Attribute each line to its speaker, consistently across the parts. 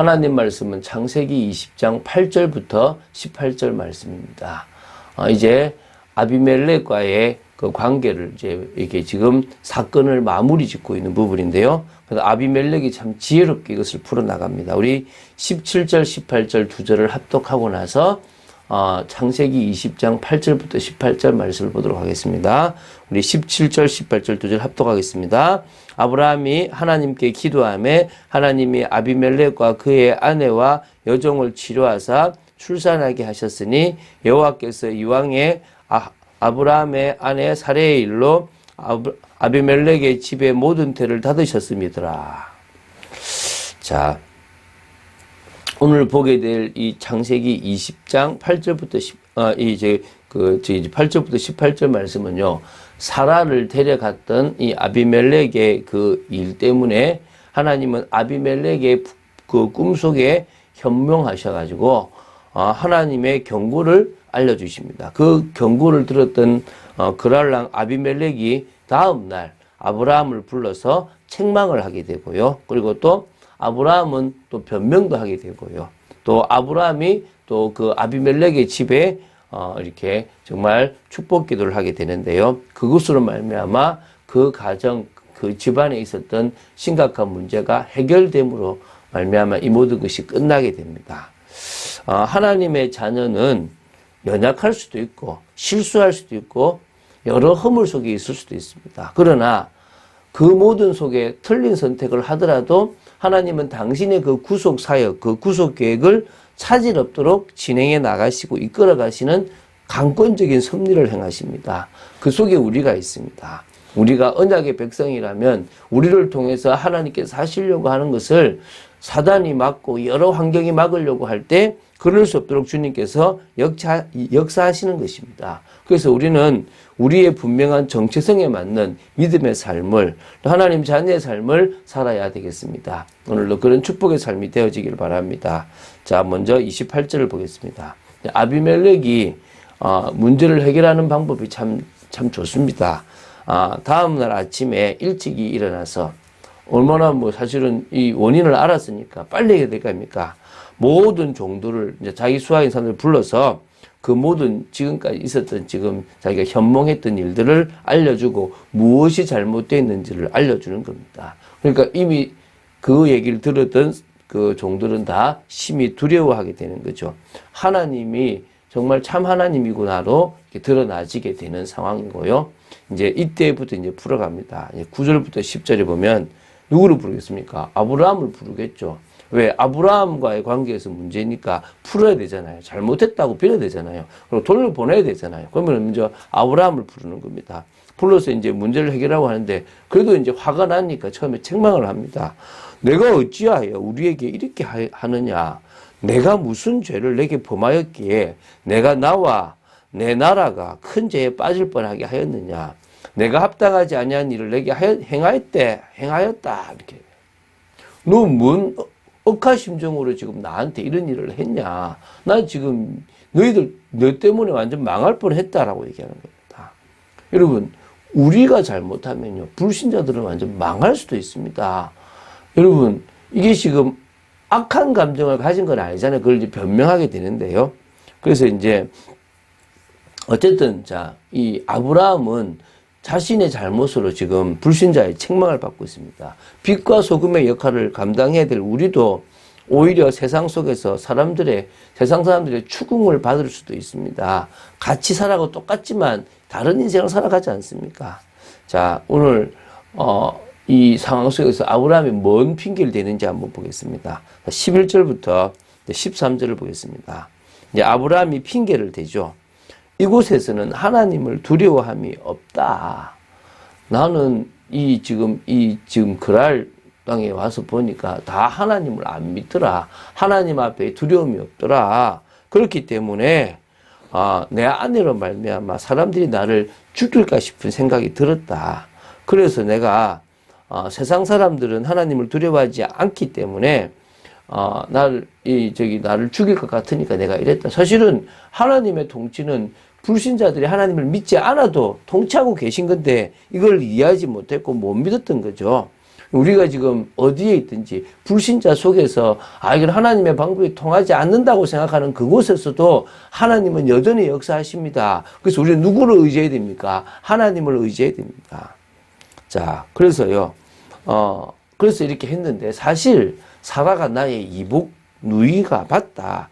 Speaker 1: 하나님 말씀은 창세기 20장 8절부터 18절 말씀입니다. 어, 이제 아비멜렉과의 그 관계를 이제 이게 지금 사건을 마무리 짓고 있는 부분인데요. 그래서 아비멜렉이 참 지혜롭게 이것을 풀어 나갑니다. 우리 17절, 18절 두 절을 합독하고 나서 어, 창세기 20장 8절부터 18절 말씀을 보도록 하겠습니다. 우리 17절, 18절 두 절 합독하겠습니다. 아브라함이 하나님께 기도함에 하나님이 아비멜렉과 그의 아내와 여종을 치료하사 출산하게 하셨으니 여호와께서 이왕에 아, 아브라함의 아내 사레의 일로 아비멜렉의 집의 모든 태를 닫으셨음이더라. 자, 오늘 보게 될 이 창세기 20장 8절부터 10, 아, 이제 그, 저 이제 8절부터 18절 말씀은요, 사라를 데려갔던 이 아비멜렉의 그 일 때문에 하나님은 아비멜렉의 그 꿈속에 현명하셔가지고, 어, 하나님의 경고를 알려주십니다. 그 경고를 들었던 어, 그랄랑 아비멜렉이 다음날 아브라함을 불러서 책망을 하게 되고요. 그리고 또 아브라함은 또 변명도 하게 되고요. 또 아브라함이 또 그 아비멜렉의 집에 어 이렇게 정말 축복 기도를 하게 되는데요. 그것으로 말미암아 그 가정 그 집안에 있었던 심각한 문제가 해결됨으로 말미암아 이 모든 것이 끝나게 됩니다. 어, 하나님의 자녀는 연약할 수도 있고 실수할 수도 있고 여러 허물 속에 있을 수도 있습니다. 그러나 그 모든 속에 틀린 선택을 하더라도 하나님은 당신의 그 구속 사역, 그 구속 계획을 차질 없도록 진행해 나가시고 이끌어 가시는 강권적인 섭리를 행하십니다. 그 속에 우리가 있습니다. 우리가 언약의 백성이라면 우리를 통해서 하나님께서 하시려고 하는 것을 사단이 막고 여러 환경이 막으려고 할 때 그럴 수 없도록 주님께서 역사, 역사하시는 것입니다. 그래서 우리는 우리의 분명한 정체성에 맞는 믿음의 삶을 또 하나님 자녀의 삶을 살아야 되겠습니다. 오늘도 그런 축복의 삶이 되어지길 바랍니다. 자, 먼저 28절을 보겠습니다. 아비멜렉이 어, 문제를 해결하는 방법이 참, 참 좋습니다. 아, 다음날 아침에 일찍이 일어나서 얼마나 뭐 사실은 이 원인을 알았으니까 빨리 해야 될거 아닙니까? 모든 종들을 이제 자기 수하인 사람들 불러서 그 모든 지금까지 있었던 지금 자기가 현몽했던 일들을 알려주고 무엇이 잘못되어 있는지를 알려주는 겁니다. 그러니까 이미 그 얘기를 들었던 그 종들은 다 심히 두려워하게 되는 거죠. 하나님이 정말 참 하나님이구나로 드러나지게 되는 상황이고요. 이제 이때부터 이제 풀어갑니다. 이제 9절부터 10절에 보면 누구를 부르겠습니까? 아브라함을 부르겠죠. 왜? 아브라함과의 관계에서 문제니까 풀어야 되잖아요. 잘못했다고 빌어야 되잖아요. 그리고 돈을 보내야 되잖아요. 그러면 먼저 아브라함을 부르는 겁니다. 불러서 이제 문제를 해결하고 하는데 그래도 이제 화가 나니까 처음에 책망을 합니다. 내가 어찌하여 우리에게 이렇게 하느냐? 내가 무슨 죄를 내게 범하였기에 내가 나와 내 나라가 큰 죄에 빠질 뻔하게 하였느냐? 내가 합당하지 아니한 일을 내게 행하였대, 행하였다 이렇게. 너 뭔 억하 심정으로 지금 나한테 이런 일을 했냐? 난 지금 너희들 너 때문에 완전 망할 뻔 했다라고 얘기하는 겁니다. 여러분 우리가 잘못하면요 불신자들은 완전 망할 수도 있습니다. 여러분 이게 지금 악한 감정을 가진 건 아니잖아요. 그걸 이제 변명하게 되는데요. 그래서 이제 어쨌든 자 이 아브라함은 자신의 잘못으로 지금 불신자의 책망을 받고 있습니다. 빛과 소금의 역할을 감당해야 될 우리도 오히려 세상 속에서 사람들의 세상 사람들의 추궁을 받을 수도 있습니다. 같이 살아가고 똑같지만 다른 인생을 살아가지 않습니까? 자, 오늘 어, 이 상황 속에서 아브라함이 뭔 핑계를 대는지 한번 보겠습니다. 11절부터 13절을 보겠습니다. 이제 아브라함이 핑계를 대죠. 이곳에서는 하나님을 두려워함이 없다. 나는 이 지금 이 지금 그랄 땅에 와서 보니까 다 하나님을 안 믿더라. 하나님 앞에 두려움이 없더라. 그렇기 때문에 아, 내 아내로 말미암아 사람들이 나를 죽일까 싶은 생각이 들었다. 그래서 내가 어, 세상 사람들은 하나님을 두려워하지 않기 때문에 어, 나를 이 저기 나를 죽일 것 같으니까 내가 이랬다. 사실은 하나님의 통치는 불신자들이 하나님을 믿지 않아도 통치하고 계신 건데 이걸 이해하지 못했고 못 믿었던 거죠. 우리가 지금 어디에 있든지 불신자 속에서 아 이건 하나님의 방법이 통하지 않는다고 생각하는 그곳에서도 하나님은 여전히 역사하십니다. 그래서 우리는 누구를 의지해야 됩니까? 하나님을 의지해야 됩니다. 자, 그래서요. 어, 그래서 이렇게 했는데 사실 사라가 나의 이복 누이가 맞다.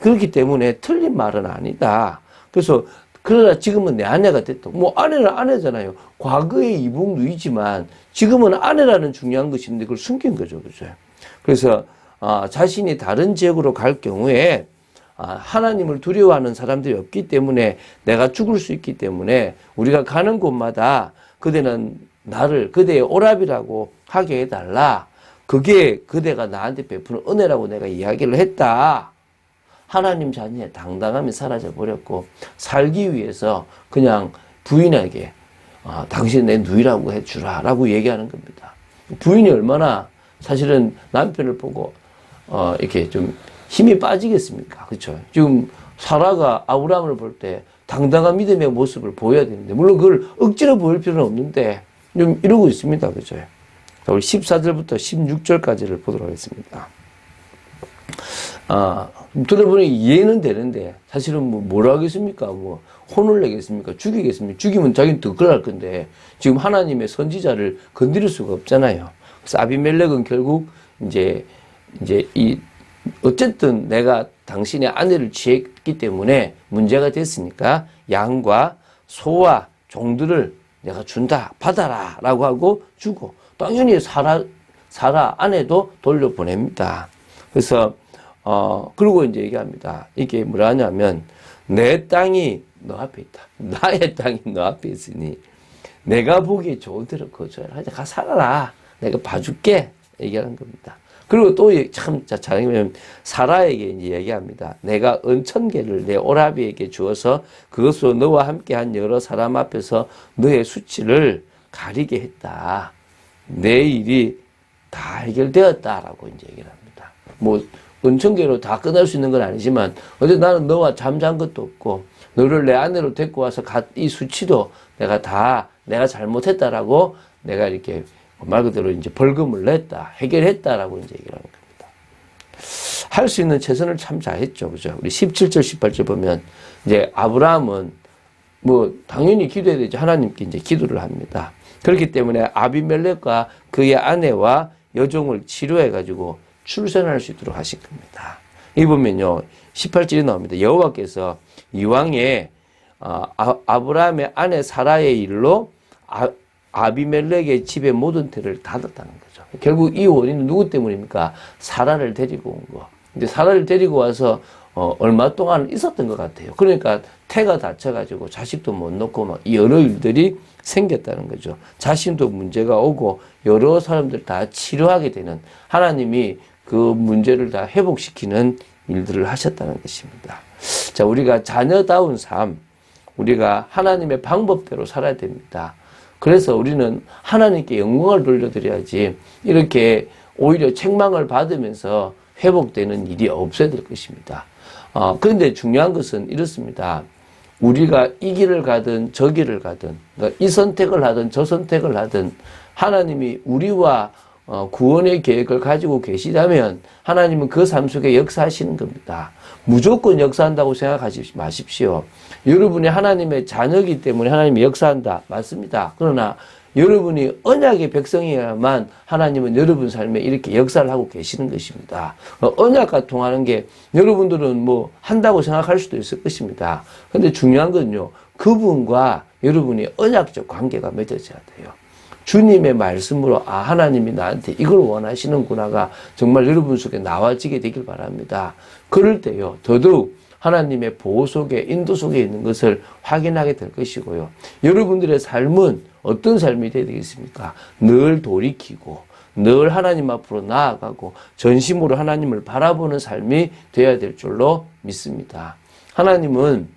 Speaker 1: 그렇기 때문에 틀린 말은 아니다. 그래서 그러나 지금은 내 아내가 됐다. 뭐 아내는 아내잖아요. 과거의 이복 누이지만 지금은 아내라는 중요한 있는데 그걸 숨긴 거죠. 그죠? 그래서 아, 자신이 다른 지역으로 갈 경우에 아, 하나님을 두려워하는 사람들이 없기 때문에 내가 죽을 수 있기 때문에 우리가 가는 곳마다 그대는 나를 그대의 오랍이라고 하게 해달라. 그게 그대가 나한테 베푸는 은혜라고 내가 이야기를 했다. 하나님 자녀의 당당함이 사라져 버렸고 살기 위해서 그냥 부인에게 아, 당신 내 누이라고 해주라 라고 얘기하는 겁니다. 부인이 얼마나 사실은 남편을 보고 어, 이렇게 좀 힘이 빠지겠습니까? 그렇죠? 지금 사라가 아브라함을 볼 때 당당한 믿음의 모습을 보여야 되는데 물론 그걸 억지로 보일 필요는 없는데 좀 이러고 있습니다. 그죠? 자, 우리 14절부터 16절까지를 보도록 하겠습니다. 아, 들어보니 이해는 되는데 사실은 뭐 뭐라 하겠습니까? 뭐 혼을 내겠습니까? 죽이겠습니까? 죽이면 자기는 더 그럴 건데 지금 하나님의 선지자를 건드릴 수가 없잖아요. 그래서 아비멜렉은 결국 이제 이제 이 어쨌든 내가 당신의 아내를 취했기 때문에 문제가 됐으니까 양과 소와 종들을 내가 준다 받아라 라고 하고 주고 당연히 사라 사라 아내도 돌려보냅니다. 그래서 어 그리고 이제 얘기합니다. 이게 뭐라냐면 내 땅이 너 앞에 있다. 나의 땅이 너 앞에 있으니 내가 보기에 좋은 데로 거주하라. 하자 가 살아라. 내가 봐줄게. 얘기하는 겁니다. 그리고 또참 잘하면 사라에게 이제 얘기합니다. 내가 은천계를 내 오라비에게 주어서 그것으로 너와 함께한 여러 사람 앞에서 너의 수치를 가리게 했다. 내 일이 다 해결되었다라고 이제 얘기를 합니다. 뭐 은천계로 다 끝날 수 있는 건 아니지만 어제 나는 너와 잠잔 것도 없고 너를 내 아내로 데리고 와서 이 수치도 내가 다 내가 잘못했다라고 내가 이렇게 말 그대로 이제 벌금을 냈다 해결했다라고 이제 얘기를 하는 겁니다. 할 수 있는 최선을 참 잘했죠, 그죠? 우리 17절 18절 보면 이제 아브라함은 뭐 당연히 기도해야 되죠. 하나님께 이제 기도를 합니다. 그렇기 때문에 아비멜렉과 그의 아내와 여종을 치료해 가지고 출산할 수 있도록 하신 겁니다. 이 보면요. 18절이 나옵니다. 여호와께서 이왕에 어, 아, 아브라함의 아내 사라의 일로 아, 아비멜렉의 집의 모든 태를 닫았다는 거죠. 결국 이 원인은 누구 때문입니까? 사라를 데리고 온 거. 근데 사라를 데리고 와서 어, 얼마 동안 있었던 것 같아요. 그러니까 태가 다쳐가지고 자식도 못 낳고 막 여러 일들이 생겼다는 거죠. 자신도 문제가 오고 여러 사람들 다 치료하게 되는 하나님이 그 문제를 다 회복시키는 일들을 하셨다는 것입니다. 자, 우리가 자녀다운 삶, 우리가 하나님의 방법대로 살아야 됩니다. 그래서 우리는 하나님께 영광을 돌려드려야지 이렇게 오히려 책망을 받으면서 회복되는 일이 없어야 될 것입니다. 어, 그런데 중요한 것은 이렇습니다. 우리가 이 길을 가든 저 길을 가든 그러니까 이 선택을 하든 저 선택을 하든 하나님이 우리와 어, 구원의 계획을 가지고 계시다면 하나님은 그 삶 속에 역사하시는 겁니다. 무조건 역사한다고 생각하지 마십시오. 여러분이 하나님의 자녀이기 때문에 하나님이 역사한다. 맞습니다. 그러나 여러분이 언약의 백성이야만 하나님은 여러분 삶에 이렇게 역사를 하고 계시는 것입니다. 어, 언약과 통하는 게 여러분들은 뭐 한다고 생각할 수도 있을 것입니다. 근데 중요한 건요. 그분과 여러분이 언약적 관계가 맺어져야 돼요. 주님의 말씀으로 아 하나님이 나한테 이걸 원하시는구나가 정말 여러분 속에 나와지게 되길 바랍니다. 그럴 때요 더더욱 하나님의 보호 속에 인도 속에 있는 것을 확인하게 될 것이고요. 여러분들의 삶은 어떤 삶이 되야 되겠습니까? 늘 돌이키고 늘 하나님 앞으로 나아가고 전심으로 하나님을 바라보는 삶이 되어야 될 줄로 믿습니다. 하나님은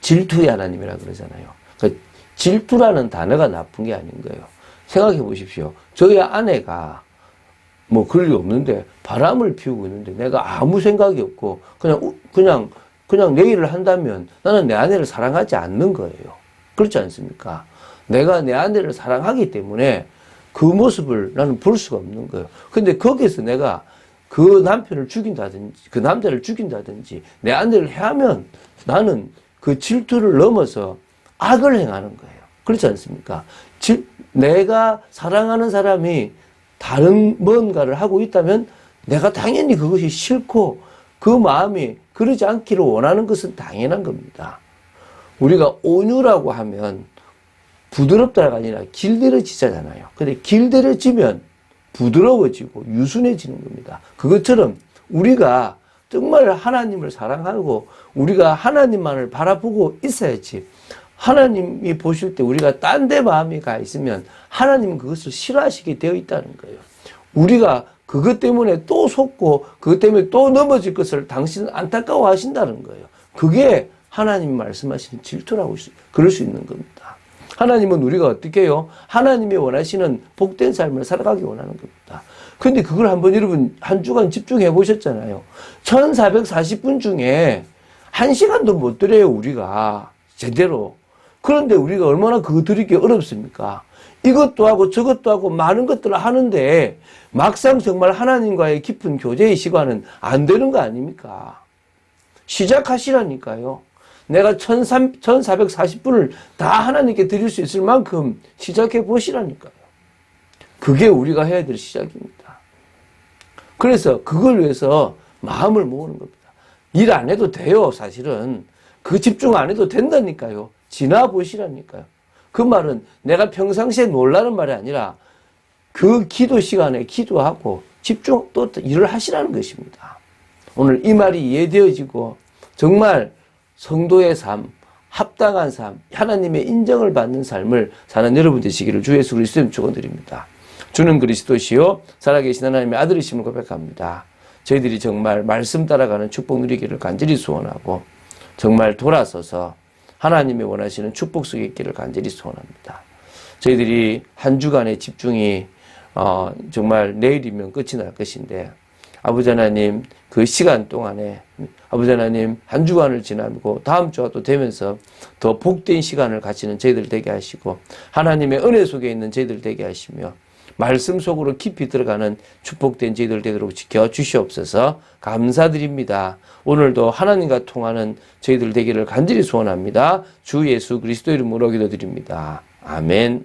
Speaker 1: 질투의 하나님이라 그러잖아요. 그 질투라는 단어가 나쁜 게 아닌 거예요. 생각해 보십시오. 저희 아내가 뭐 그럴 리 없는데 바람을 피우고 있는데 내가 아무 생각이 없고 그냥 그냥 그냥 내 일을 한다면 나는 내 아내를 사랑하지 않는 거예요. 그렇지 않습니까? 내가 내 아내를 사랑하기 때문에 그 모습을 나는 볼 수가 없는 거예요. 근데 거기서 내가 그 남편을 죽인다든지, 그 남자를 죽인다든지, 내 아내를 해하면 나는 그 질투를 넘어서 악을 행하는 거예요. 그렇지 않습니까? 질, 내가 사랑하는 사람이 다른 뭔가를 하고 있다면 내가 당연히 그것이 싫고 그 마음이 그러지 않기를 원하는 것은 당연한 겁니다. 우리가 온유라고 하면 부드럽다가 아니라 길들여지잖아요. 근데 길들여지면 부드러워지고 유순해지는 겁니다. 그것처럼 우리가 정말 하나님을 사랑하고 우리가 하나님만을 바라보고 있어야지. 하나님이 보실 때 우리가 딴 데 마음이 가 있으면 하나님은 그것을 싫어하시게 되어 있다는 거예요. 우리가 그것 때문에 또 속고 그것 때문에 또 넘어질 것을 당신은 안타까워 하신다는 거예요. 그게 하나님이 말씀하시는 질투라고 수- 그럴 수 있는 겁니다. 하나님은 우리가 어떻게 해요? 하나님이 원하시는 복된 삶을 살아가기 원하는 겁니다. 근데 그걸 한번 여러분 한 주간 집중해 보셨잖아요. 1440분 중에 한 시간도 못 드려요, 우리가. 제대로. 그런데 우리가 얼마나 그거 드리기 어렵습니까? 이것도 하고 저것도 하고 많은 것들을 하는데 막상 정말 하나님과의 깊은 교제의 시간은 안 되는 거 아닙니까? 시작하시라니까요. 내가 1440분을 다 하나님께 드릴 수 있을 만큼 시작해 보시라니까요. 그게 우리가 해야 될 시작입니다. 그래서 그걸 위해서 마음을 모으는 겁니다. 일 안 해도 돼요, 사실은. 그 집중 안 해도 된다니까요. 지나 보시라니까요. 그 말은 내가 평상시에 놀라는 말이 아니라 그 기도 시간에 기도하고 집중 또 일을 하시라는 것입니다. 오늘 이 말이 이해되어지고 정말 성도의 삶, 합당한 삶, 하나님의 인정을 받는 삶을 사는 여러분 되시기를 주 예수 그리스도님 축원드립니다. 주는 그리스도시요 살아계신 하나님의 아들이심을 고백합니다. 저희들이 정말 말씀 따라가는 축복 누리기를 간절히 소원하고 정말 돌아서서 하나님이 원하시는 축복 속에 있기를 간절히 소원합니다. 저희들이 한 주간의 집중이 어, 정말 내일이면 끝이 날 것인데 아버지 하나님 그 시간 동안에 아버지 하나님 한 주간을 지나고 다음 주가 또 되면서 더 복된 시간을 가지는 저희들 되게 하시고 하나님의 은혜 속에 있는 저희들 되게 하시며 말씀 속으로 깊이 들어가는 축복된 저희들 되도록 지켜 주시옵소서 감사드립니다. 오늘도 하나님과 통하는 저희들 되기를 간절히 소원합니다. 주 예수 그리스도 이름으로 기도드립니다. 아멘.